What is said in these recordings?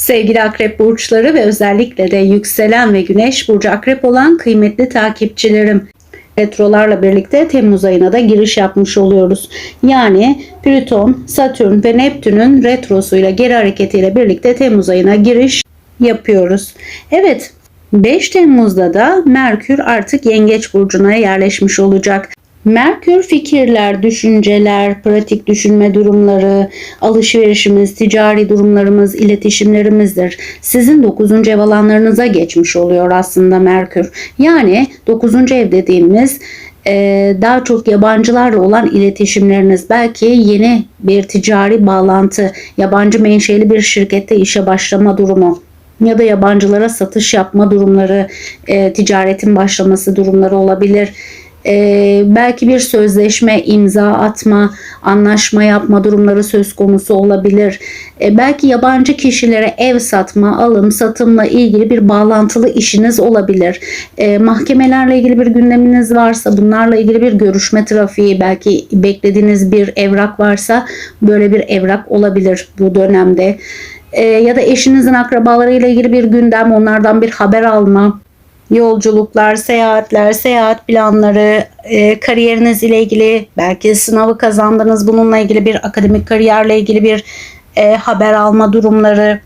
Sevgili akrep burçları ve özellikle de yükselen ve güneş burcu akrep olan kıymetli takipçilerim. Retrolarla birlikte Temmuz ayına da giriş yapmış oluyoruz. Yani Plüton, Satürn ve Neptün'ün retrosuyla geri hareketiyle birlikte Temmuz ayına giriş yapıyoruz. Evet 5 Temmuz'da da Merkür artık Yengeç burcuna yerleşmiş olacak. Merkür fikirler, düşünceler, pratik düşünme durumları, alışverişimiz, ticari durumlarımız, iletişimlerimizdir. Sizin 9. ev alanlarınıza geçmiş oluyor aslında Merkür. Yani 9. ev dediğimiz e, daha çok yabancılarla olan iletişimleriniz belki yeni bir ticari bağlantı, yabancı menşeli bir şirkette işe başlama durumu ya da yabancılara satış yapma durumları, e, ticaretin başlaması durumları olabilir e, belki bir sözleşme imza atma, anlaşma yapma durumları söz konusu olabilir. E, belki yabancı kişilere ev satma, alım, satımla ilgili bir bağlantılı işiniz olabilir. E, mahkemelerle ilgili bir gündeminiz varsa, bunlarla ilgili bir görüşme trafiği, belki beklediğiniz bir evrak varsa böyle bir evrak olabilir bu dönemde. E, ya da eşinizin akrabalarıyla ilgili bir gündem, onlardan bir haber alma yolculuklar, seyahatler, seyahat planları, e, kariyeriniz ile ilgili belki sınavı kazandınız bununla ilgili bir akademik kariyerle ilgili bir e, haber alma durumları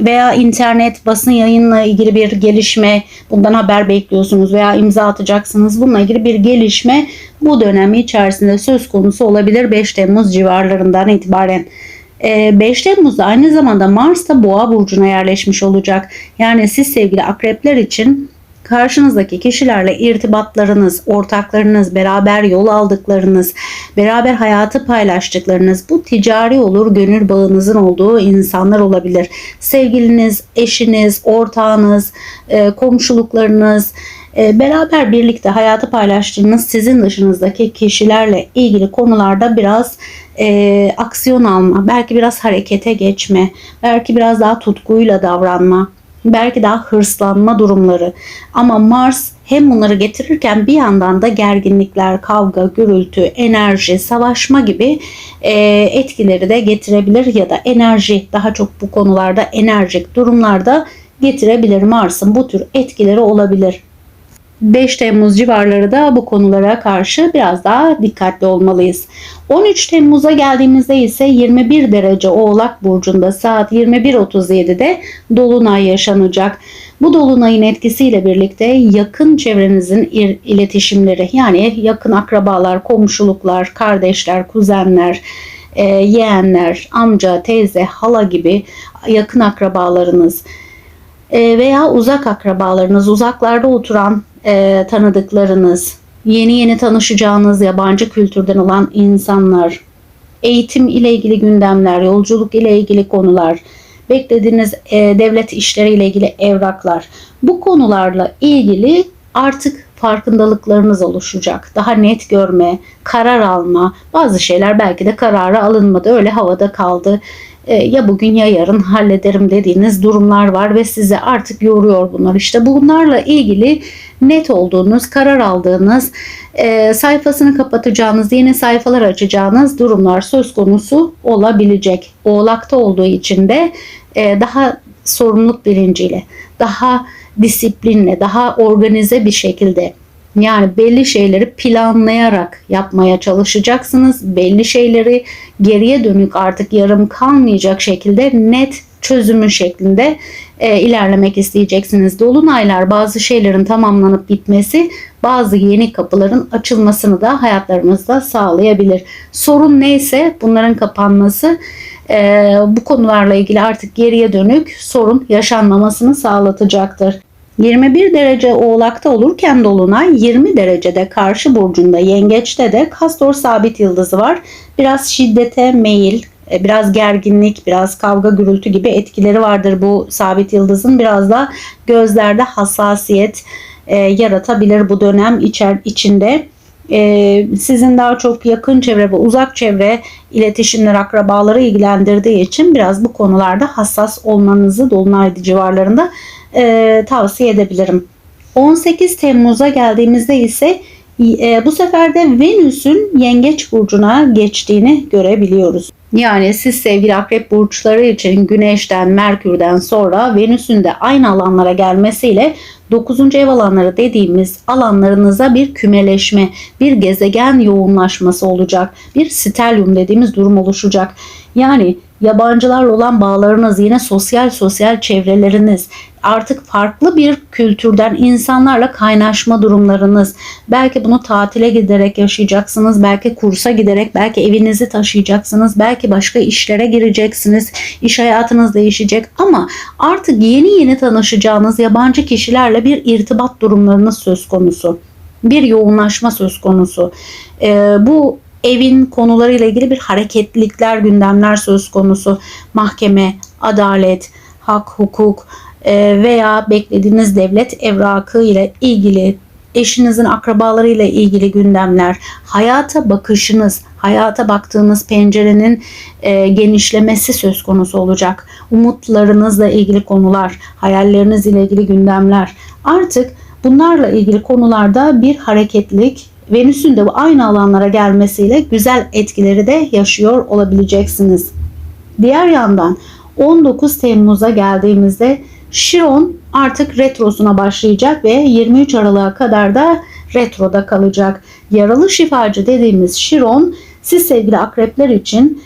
veya internet basın yayınla ilgili bir gelişme bundan haber bekliyorsunuz veya imza atacaksınız bununla ilgili bir gelişme bu dönemi içerisinde söz konusu olabilir 5 Temmuz civarlarından itibaren. 5 e, Temmuz'da aynı zamanda Mars da Boğa burcuna yerleşmiş olacak. Yani siz sevgili akrepler için karşınızdaki kişilerle irtibatlarınız, ortaklarınız, beraber yol aldıklarınız, beraber hayatı paylaştıklarınız bu ticari olur, gönül bağınızın olduğu insanlar olabilir. Sevgiliniz, eşiniz, ortağınız, e, komşuluklarınız, e, beraber birlikte hayatı paylaştığınız sizin dışınızdaki kişilerle ilgili konularda biraz e, aksiyon alma, belki biraz harekete geçme, belki biraz daha tutkuyla davranma, belki daha hırslanma durumları. Ama Mars hem bunları getirirken bir yandan da gerginlikler, kavga, gürültü, enerji, savaşma gibi e, etkileri de getirebilir ya da enerji daha çok bu konularda enerjik durumlarda getirebilir. Mars'ın bu tür etkileri olabilir. 5 Temmuz civarları da bu konulara karşı biraz daha dikkatli olmalıyız. 13 Temmuz'a geldiğimizde ise 21 derece Oğlak Burcu'nda saat 21.37'de Dolunay yaşanacak. Bu Dolunay'ın etkisiyle birlikte yakın çevrenizin iletişimleri yani yakın akrabalar, komşuluklar, kardeşler, kuzenler, e, yeğenler, amca, teyze, hala gibi yakın akrabalarınız e, veya uzak akrabalarınız, uzaklarda oturan e, tanıdıklarınız, yeni yeni tanışacağınız yabancı kültürden olan insanlar, eğitim ile ilgili gündemler, yolculuk ile ilgili konular, beklediğiniz e, devlet işleri ile ilgili evraklar. Bu konularla ilgili artık farkındalıklarınız oluşacak. Daha net görme, karar alma, bazı şeyler belki de kararı alınmadı, öyle havada kaldı. E, ya bugün ya yarın hallederim dediğiniz durumlar var ve sizi artık yoruyor bunlar. İşte bunlarla ilgili net olduğunuz, karar aldığınız, e, sayfasını kapatacağınız, yeni sayfalar açacağınız durumlar söz konusu olabilecek. Oğlakta olduğu için de e, daha sorumluluk bilinciyle, daha disiplinle, daha organize bir şekilde yani belli şeyleri planlayarak yapmaya çalışacaksınız. Belli şeyleri geriye dönük artık yarım kalmayacak şekilde net çözümü şeklinde e, ilerlemek isteyeceksiniz. Dolunaylar bazı şeylerin tamamlanıp bitmesi, bazı yeni kapıların açılmasını da hayatlarımızda sağlayabilir. Sorun neyse bunların kapanması e, bu konularla ilgili artık geriye dönük sorun yaşanmamasını sağlatacaktır. 21 derece oğlakta olurken dolunay 20 derecede karşı burcunda yengeçte de kastor sabit yıldızı var. Biraz şiddete meyil, e, biraz gerginlik, biraz kavga gürültü gibi etkileri vardır bu sabit yıldızın. Biraz da gözlerde hassasiyet e, yaratabilir bu dönem içer, içinde. E, sizin daha çok yakın çevre ve uzak çevre iletişimler akrabaları ilgilendirdiği için biraz bu konularda hassas olmanızı dolunay civarlarında e, tavsiye edebilirim. 18 Temmuz'a geldiğimizde ise e, bu sefer de Venüs'ün Yengeç burcuna geçtiğini görebiliyoruz. Yani siz sevgili akrep burçları için Güneş'ten, Merkür'den sonra Venüs'ün de aynı alanlara gelmesiyle 9. ev alanları dediğimiz alanlarınıza bir kümeleşme, bir gezegen yoğunlaşması olacak. Bir stelyum dediğimiz durum oluşacak. Yani yabancılarla olan bağlarınız, yine sosyal sosyal çevreleriniz, artık farklı bir kültürden insanlarla kaynaşma durumlarınız. Belki bunu tatile giderek yaşayacaksınız, belki kursa giderek, belki evinizi taşıyacaksınız, belki başka işlere gireceksiniz, iş hayatınız değişecek ama artık yeni yeni tanışacağınız yabancı kişilerle bir irtibat durumlarınız söz konusu. Bir yoğunlaşma söz konusu. Ee, bu evin konularıyla ilgili bir hareketlilikler, gündemler söz konusu. Mahkeme, adalet, hak, hukuk e, veya beklediğiniz devlet evrakı ile ilgili eşinizin akrabalarıyla ilgili gündemler, hayata bakışınız, hayata baktığınız pencerenin e, genişlemesi söz konusu olacak. Umutlarınızla ilgili konular, hayallerinizle ilgili gündemler. Artık bunlarla ilgili konularda bir hareketlik, Venüs'ün de bu aynı alanlara gelmesiyle güzel etkileri de yaşıyor olabileceksiniz. Diğer yandan 19 Temmuz'a geldiğimizde Şiron artık retrosuna başlayacak ve 23 Aralık'a kadar da retroda kalacak. Yaralı şifacı dediğimiz Şiron siz sevgili akrepler için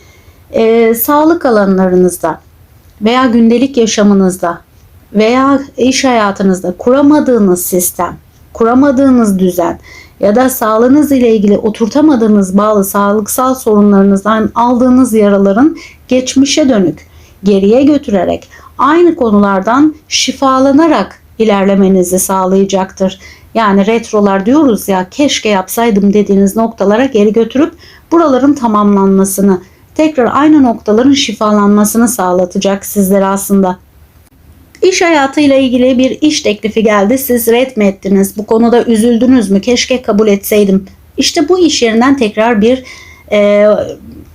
e, sağlık alanlarınızda veya gündelik yaşamınızda veya iş hayatınızda kuramadığınız sistem, kuramadığınız düzen ya da sağlığınız ile ilgili oturtamadığınız bağlı sağlıksal sorunlarınızdan aldığınız yaraların geçmişe dönük geriye götürerek aynı konulardan şifalanarak ilerlemenizi sağlayacaktır. Yani retrolar diyoruz ya keşke yapsaydım dediğiniz noktalara geri götürüp buraların tamamlanmasını, tekrar aynı noktaların şifalanmasını sağlatacak sizlere aslında. İş hayatıyla ilgili bir iş teklifi geldi. Siz red mi ettiniz? Bu konuda üzüldünüz mü? Keşke kabul etseydim. İşte bu iş yerinden tekrar bir e,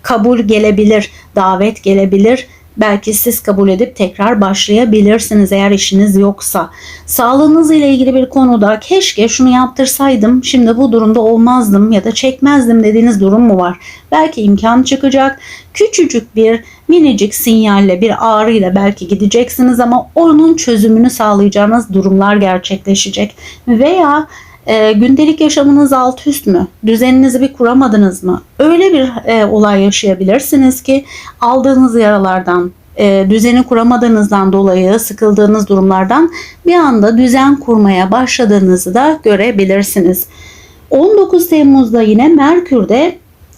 kabul gelebilir, davet gelebilir belki siz kabul edip tekrar başlayabilirsiniz eğer işiniz yoksa. Sağlığınız ile ilgili bir konuda keşke şunu yaptırsaydım şimdi bu durumda olmazdım ya da çekmezdim dediğiniz durum mu var? Belki imkan çıkacak. Küçücük bir minicik sinyalle bir ağrıyla belki gideceksiniz ama onun çözümünü sağlayacağınız durumlar gerçekleşecek. Veya e, gündelik yaşamınız alt üst mü? Düzeninizi bir kuramadınız mı? Öyle bir e, olay yaşayabilirsiniz ki aldığınız yaralardan, e, düzeni kuramadığınızdan dolayı sıkıldığınız durumlardan bir anda düzen kurmaya başladığınızı da görebilirsiniz. 19 Temmuz'da yine Merkür'de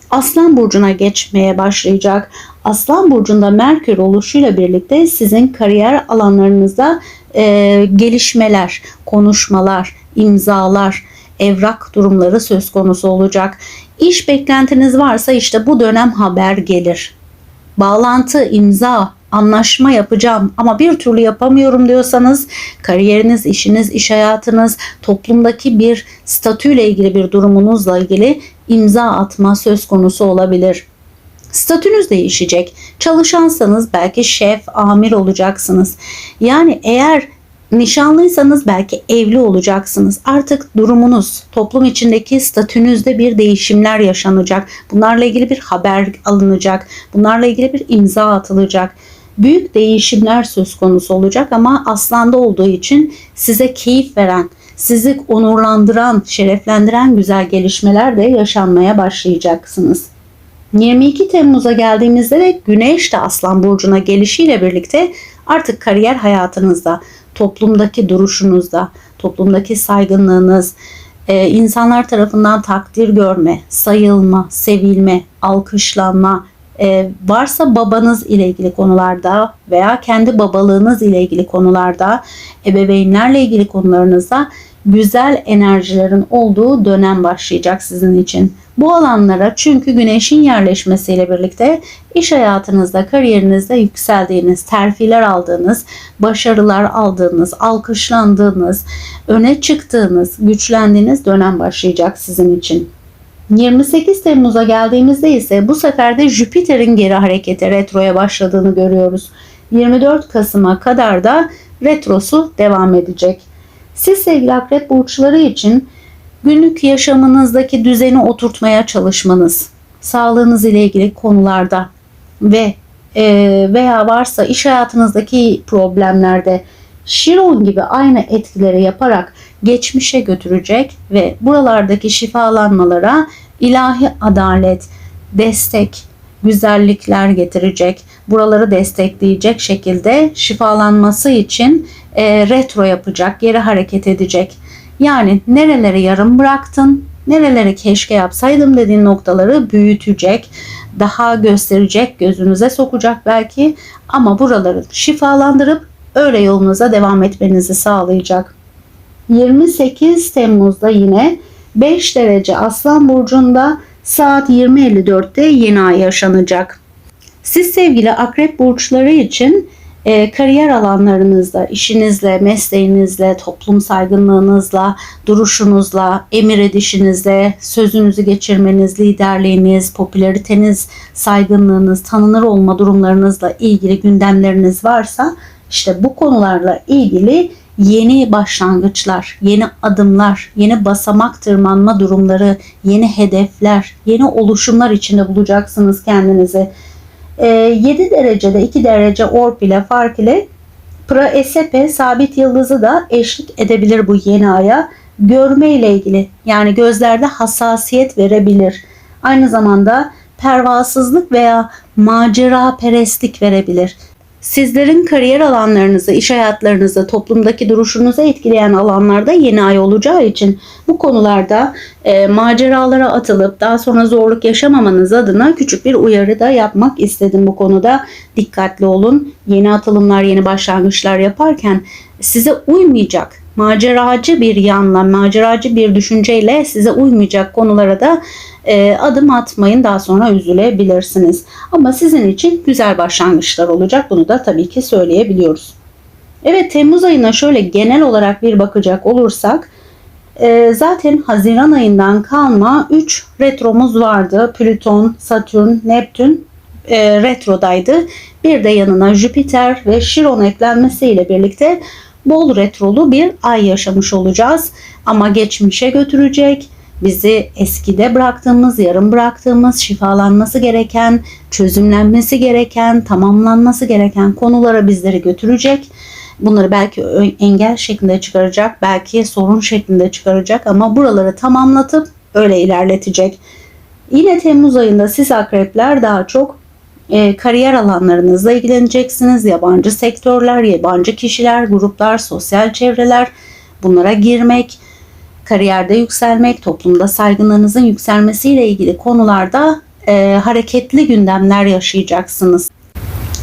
Aslan burcuna geçmeye başlayacak. Aslan burcunda Merkür oluşuyla birlikte sizin kariyer alanlarınızda e, gelişmeler, konuşmalar, imzalar, evrak durumları söz konusu olacak. İş beklentiniz varsa işte bu dönem haber gelir. Bağlantı, imza, anlaşma yapacağım ama bir türlü yapamıyorum diyorsanız kariyeriniz, işiniz, iş hayatınız, toplumdaki bir statüyle ilgili bir durumunuzla ilgili imza atma söz konusu olabilir. Statünüz değişecek. Çalışansanız belki şef, amir olacaksınız. Yani eğer Nişanlıysanız belki evli olacaksınız. Artık durumunuz, toplum içindeki statünüzde bir değişimler yaşanacak. Bunlarla ilgili bir haber alınacak. Bunlarla ilgili bir imza atılacak. Büyük değişimler söz konusu olacak ama aslanda olduğu için size keyif veren, sizi onurlandıran, şereflendiren güzel gelişmeler de yaşanmaya başlayacaksınız. 22 Temmuz'a geldiğimizde de Güneş de Aslan Burcu'na gelişiyle birlikte artık kariyer hayatınızda, toplumdaki duruşunuzda, toplumdaki saygınlığınız, e, insanlar tarafından takdir görme, sayılma, sevilme, alkışlanma, e, varsa babanız ile ilgili konularda veya kendi babalığınız ile ilgili konularda, ebeveynlerle ilgili konularınızda güzel enerjilerin olduğu dönem başlayacak sizin için. Bu alanlara çünkü güneşin yerleşmesiyle birlikte iş hayatınızda, kariyerinizde yükseldiğiniz, terfiler aldığınız, başarılar aldığınız, alkışlandığınız, öne çıktığınız, güçlendiğiniz dönem başlayacak sizin için. 28 Temmuz'a geldiğimizde ise bu sefer de Jüpiter'in geri harekete retroya başladığını görüyoruz. 24 Kasım'a kadar da retrosu devam edecek. Siz sevgili akrep burçları için günlük yaşamınızdaki düzeni oturtmaya çalışmanız, sağlığınız ile ilgili konularda ve e, veya varsa iş hayatınızdaki problemlerde Şiron gibi aynı etkileri yaparak geçmişe götürecek ve buralardaki şifalanmalara ilahi adalet, destek, güzellikler getirecek, buraları destekleyecek şekilde şifalanması için e, retro yapacak, geri hareket edecek. Yani nereleri yarım bıraktın, nereleri keşke yapsaydım dediğin noktaları büyütecek, daha gösterecek, gözünüze sokacak belki ama buraları şifalandırıp öyle yolunuza devam etmenizi sağlayacak. 28 Temmuz'da yine 5 derece Aslan Burcu'nda saat 20.54'te yeni ay yaşanacak. Siz sevgili akrep burçları için e, kariyer alanlarınızda, işinizle, mesleğinizle, toplum saygınlığınızla, duruşunuzla, emir edişinizle, sözünüzü geçirmeniz, liderliğiniz, popülariteniz, saygınlığınız, tanınır olma durumlarınızla ilgili gündemleriniz varsa işte bu konularla ilgili yeni başlangıçlar, yeni adımlar, yeni basamak tırmanma durumları, yeni hedefler, yeni oluşumlar içinde bulacaksınız kendinizi. 7 ee, derecede 2 derece orp ile fark ile Praesepe sabit yıldızı da eşlik edebilir bu yeni aya. Görme ile ilgili yani gözlerde hassasiyet verebilir. Aynı zamanda pervasızlık veya macera perestlik verebilir sizlerin kariyer alanlarınızı, iş hayatlarınızı, toplumdaki duruşunuzu etkileyen alanlarda yeni ay olacağı için bu konularda e, maceralara atılıp daha sonra zorluk yaşamamanız adına küçük bir uyarı da yapmak istedim bu konuda. Dikkatli olun. Yeni atılımlar, yeni başlangıçlar yaparken size uymayacak maceracı bir yanla, maceracı bir düşünceyle size uymayacak konulara da e, adım atmayın. Daha sonra üzülebilirsiniz. Ama sizin için güzel başlangıçlar olacak. Bunu da tabii ki söyleyebiliyoruz. Evet Temmuz ayına şöyle genel olarak bir bakacak olursak e, zaten Haziran ayından kalma 3 retromuz vardı. Plüton, Satürn, Neptün e, retrodaydı. Bir de yanına Jüpiter ve Şiron eklenmesiyle birlikte bol retrolu bir ay yaşamış olacağız. Ama geçmişe götürecek, bizi eskide bıraktığımız, yarım bıraktığımız, şifalanması gereken, çözümlenmesi gereken, tamamlanması gereken konulara bizleri götürecek. Bunları belki engel şeklinde çıkaracak, belki sorun şeklinde çıkaracak ama buraları tamamlatıp öyle ilerletecek. Yine Temmuz ayında siz akrepler daha çok e, kariyer alanlarınızla ilgileneceksiniz. Yabancı sektörler, yabancı kişiler, gruplar, sosyal çevreler bunlara girmek, kariyerde yükselmek, toplumda saygınlığınızın yükselmesiyle ilgili konularda e, hareketli gündemler yaşayacaksınız.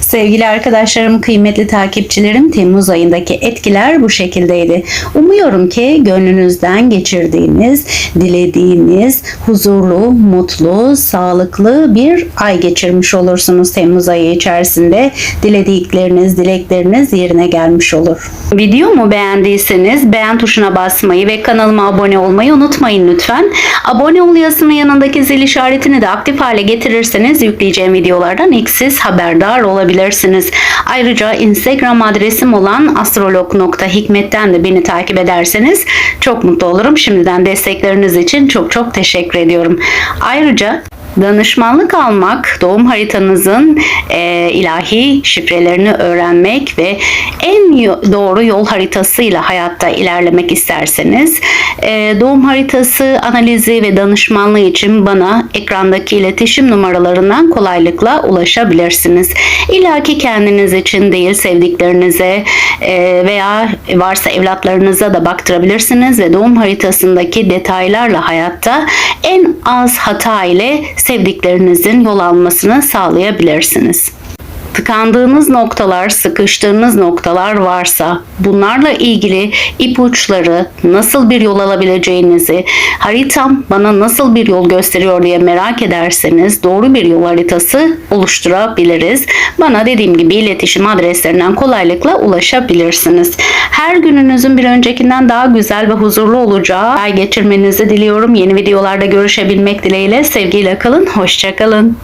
Sevgili arkadaşlarım, kıymetli takipçilerim, Temmuz ayındaki etkiler bu şekildeydi. Umuyorum ki gönlünüzden geçirdiğiniz, dilediğiniz huzurlu, mutlu, sağlıklı bir ay geçirmiş olursunuz Temmuz ayı içerisinde. Diledikleriniz, dilekleriniz yerine gelmiş olur. Videomu beğendiyseniz beğen tuşuna basmayı ve kanalıma abone olmayı unutmayın lütfen. Abone ol yazısının yanındaki zil işaretini de aktif hale getirirseniz yükleyeceğim videolardan ilk siz haberdar olabilirsiniz ulaşabilirsiniz. Ayrıca Instagram adresim olan astrolog.hikmet'ten de beni takip ederseniz çok mutlu olurum. Şimdiden destekleriniz için çok çok teşekkür ediyorum. Ayrıca danışmanlık almak, doğum haritanızın e, ilahi şifrelerini öğrenmek ve en doğru yol haritasıyla hayatta ilerlemek isterseniz doğum haritası analizi ve danışmanlığı için bana ekrandaki iletişim numaralarından kolaylıkla ulaşabilirsiniz. İlla ki kendiniz için değil sevdiklerinize e, veya varsa evlatlarınıza da baktırabilirsiniz ve doğum haritasındaki detaylarla hayatta en az hata ile sevdiklerinizin yol almasını sağlayabilirsiniz tıkandığınız noktalar, sıkıştığınız noktalar varsa bunlarla ilgili ipuçları, nasıl bir yol alabileceğinizi, haritam bana nasıl bir yol gösteriyor diye merak ederseniz doğru bir yol haritası oluşturabiliriz. Bana dediğim gibi iletişim adreslerinden kolaylıkla ulaşabilirsiniz. Her gününüzün bir öncekinden daha güzel ve huzurlu olacağı ay geçirmenizi diliyorum. Yeni videolarda görüşebilmek dileğiyle sevgiyle kalın. Hoşçakalın.